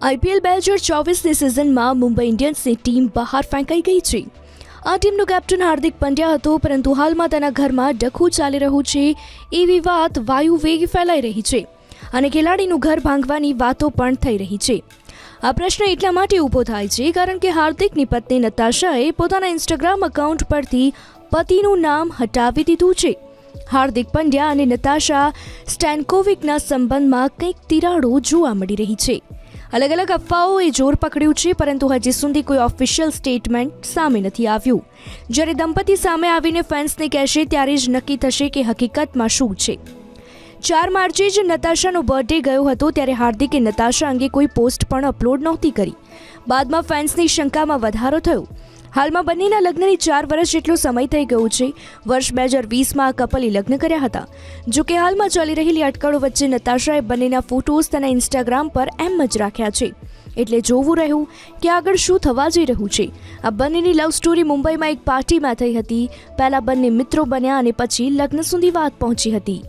IPL બે હજાર ચોવીસની સિઝનમાં મુંબઈ ઇન્ડિયન્સની ટીમ બહાર ફેંકાઈ ગઈ છે. આ ટીમનો કેપ્ટન હાર્દિક પંડ્યા હતો, પરંતુ હાલમાં તેના ઘરમાં ડખું ચાલી રહ્યું છે એવી વાત વાયુ વેગ ફેલાઈ રહી છે અને ખેલાડીનું ઘર ભાંગવાની વાતો પણ થઈ રહી છે. આ પ્રશ્ન એટલા માટે ઊભો થાય છે કારણ કે હાર્દિકની પત્ની નતાશાએ પોતાના ઇન્સ્ટાગ્રામ એકાઉન્ટ પરથી પતિનું નામ હટાવી દીધું છે. હાર્દિક પંડ્યા અને નતાશા સ્ટેન્કોવિકના સંબંધમાં કંઈક તિરાડો જોવા મળી રહી છે. અલગ અલગ અફવાઓએ જોર પકડ્યું છે, પરંતુ હજી સુધી કોઈ ઓફિશિયલ સ્ટેટમેન્ટ સામે નથી આવ્યું. જ્યારે દંપતી સામે આવીને ફેન્સને કહેશે, ત્યારે જ નક્કી થશે કે હકીકતમાં શું છે. ચાર માર્ચે જ નતાશાનો બર્થડે ગયો હતો, ત્યારે હાર્દિકે નતાશા અંગે કોઈ પોસ્ટ પણ અપલોડ નહોતી કરી. બાદમાં ફેન્સની શંકામાં વધારો થયો. હાલમાં બંનેના લગ્નની ચાર વર્ષ જેટલો સમય થઈ ગયો છે. વર્ષ બે હજાર વીસમાં આ કપલે લગ્ન કર્યા હતા. જો કે હાલમાં ચાલી રહેલી અટકળો વચ્ચે નતાશાએ બંનેના ફોટોઝ તેના ઇન્સ્ટાગ્રામ પર એમ જ રાખ્યા છે. એટલે જોવું રહ્યું કે આગળ શું થવા જઈ રહ્યું છે. આ બંનેની લવ સ્ટોરી મુંબઈમાં એક પાર્ટીમાં થઈ હતી. પહેલા બંને મિત્રો બન્યા અને પછી લગ્ન સુધી વાત પહોંચી હતી.